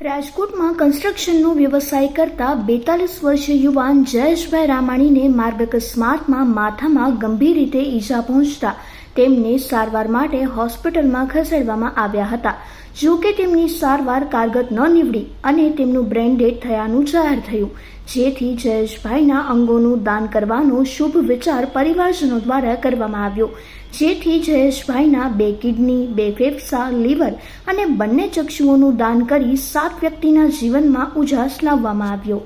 રાજકોટમાં કન્સ્ટ્રક્શનનો વ્યવસાય કરતા બેતાલીસ વર્ષીય યુવાન જયેશભાઈ રામાણીને માર્ગ અકસ્માતમાં માથામાં ગંભીર રીતે ઈજા પહોંચતા તેમને સારવાર માટે હોસ્પિટલમાં ખસેડવામાં આવ્યા હતા. જો કે તેમની સારવાર કારગત ન નીવડી અને તેમનું બ્રેન ડેડ થયાનું જાહેર થયું. જેથી જયેશભાઈના અંગોનું દાન કરવાનો શુભ વિચાર પરિવારજનો દ્વારા કરવામાં આવ્યો. જેથી જયેશભાઈના બે કિડની, બે ફેફસા, લીવર અને બંને ચક્ષુઓનું દાન કરી સાત વ્યક્તિના જીવનમાં ઉજાસ લાવવામાં આવ્યો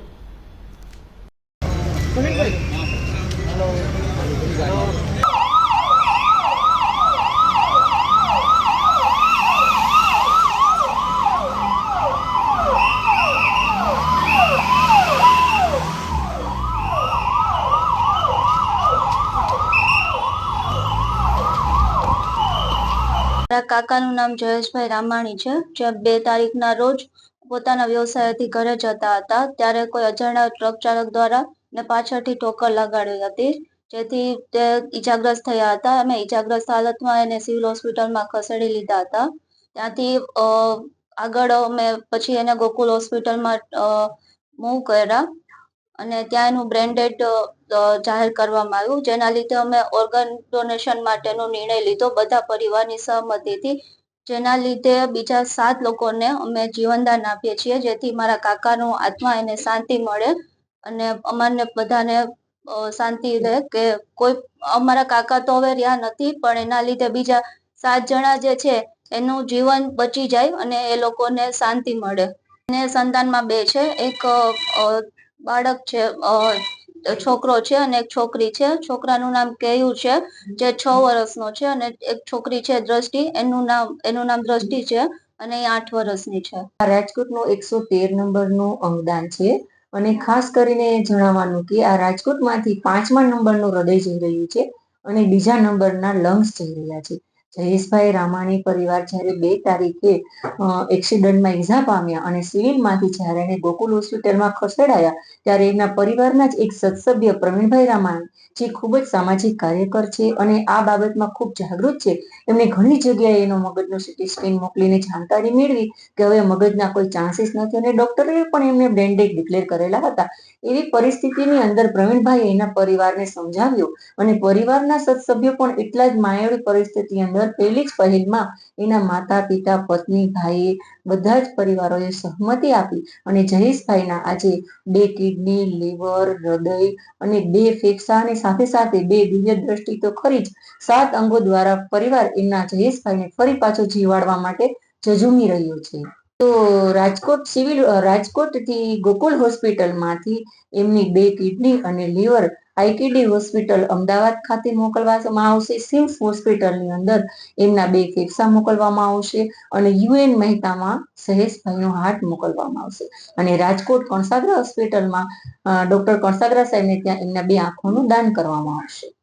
મારા કાકાનું નામ જયેશભાઈ રામાણી છે. જે બે તારીખના રોજ પોતાના વ્યવસાયથી ઘરે જતા હતા. ત્યારે કોઈ અજાણ્યા ટ્રક ચાલક દ્વારા ને પાછળથી ઠોકર લગાડી હતી. જેથી તે ઈજાગ્રસ્ત થયા હતા અમે ઈજાગ્રસ્ત હાલતમાં એને સિવિલ હોસ્પિટલમાં ખસેડી લીધા હતા. ત્યાંથી આગળ અમે પછી એને ગોકુલ હોસ્પિટલમાં મૂવ કર્યા. અને ત્યાં એનું બ્રેન્ડેડ જાહેર કરવામાં આવ્યું, જેના લીધે અમે ઓર્ગન ડોનેશન માટેનો નિર્ણય લીધો, બધા પરિવારની સહમતિથી. જેના લીધે બીજા સાત લોકોને અમે જીવનદાન આપીએ છીએ, જેથી મારા કાકાનો આત્મા એને શાંતિ મળે અને અમારને બધાને શાંતિ રહે કે કોઈ, અમારા કાકા તો હવે રહ્યા નથી, પણ એના લીધે બીજા સાત જણા જે છે, એનું જીવન બચી જાય અને એ લોકોને શાંતિ મળે. અને સંતાનમાં બે છે, એક બાળક છે છોકરો છે અને એક છોકરી છે. છોકરાનું નામ કેયુ છે, જે છ વર્ષનો છે અને એક છોકરી છે દ્રષ્ટિ. એનું નામ એનું નામ દ્રષ્ટિ છે અને એ આઠ વર્ષની છે. આ રાજકોટનું એકસો તેર નંબરનું અંગદાન છે અને ખાસ કરીને જણાવવાનું કે આ રાજકોટમાંથી પાંચમા નંબરનું હૃદય જઈ રહ્યું છે અને બીજા નંબરના લંગ્સ જઈ રહ્યા છે. જયેશભાઈ રામાણી પરિવાર જ્યારે બે તારીખે એક્સિડન્ટમાં ઈજા પામ્યા અને સિવિલમાંથી જ્યારે એને ગોકુલ હોસ્પિટલમાં ખસેડાયા, ત્યારે એમના પરિવારના જ એક સદસભ્ય પ્રવીણભાઈ રામાણી, જે ખૂબ જ સામાજિક કાર્યકર છે અને આ બાબતમાં ખૂબ જાગૃત છે એમણે ઘણી જગ્યાએ એનો મગજનો સિટી સ્કેન મોકલીને જાણકારી મેળવી કે હવે મગજના કોઈ ચાન્સીસ નથી અને ડોક્ટરે પણ એમને બ્રેન્ડેડ ડિક્લેર કરેલા હતા. એવી પરિસ્થિતિની અંદર પ્રવીણભાઈ એના પરિવારને સમજાવ્યો અને પરિવારના સદસભ્યો પણ એટલા જ માયાળી પરિસ્થિતિ અંદર પહેલી જ પહેલમાં એના માતા, પિતા, પત્ની, ભાઈ બધા જ પરિવારોએ સહમતિ આપી અને જયેશભાઈના આજે બે કિડની, લીવર, હૃદય અને બે ફેફસાની સાથે સાથે બે દિવ્ય દ્રષ્ટિ તો ખરી જ. સાત અંગો દ્વારા પરિવાર એમના જયેશભાઈને ફરી પાછો જીવાડવા માટે જજુમી રહ્યો છે. તો રાજકોટ સિવિલ રાજકોટથી ગોકુલ હોસ્પિટલમાંથી એમની બે કિડની અને લીવર આઈકેડી હોસ્પિટલ અમદાવાદ ખાતે મોકલવામાં આવશે. સિમ્સ હોસ્પિટલની અંદર એમના બે ફેફસા મોકલવામાં આવશે અને યુએન મહેતામાં સહેશભાઈનો હાર્ટ મોકલવામાં આવશે. અને રાજકોટ કણસાગરા હોસ્પિટલમાં ડોક્ટર કણસાગરા સાહેબને ત્યાં એમના બે આંખોનું દાન કરવામાં આવશે.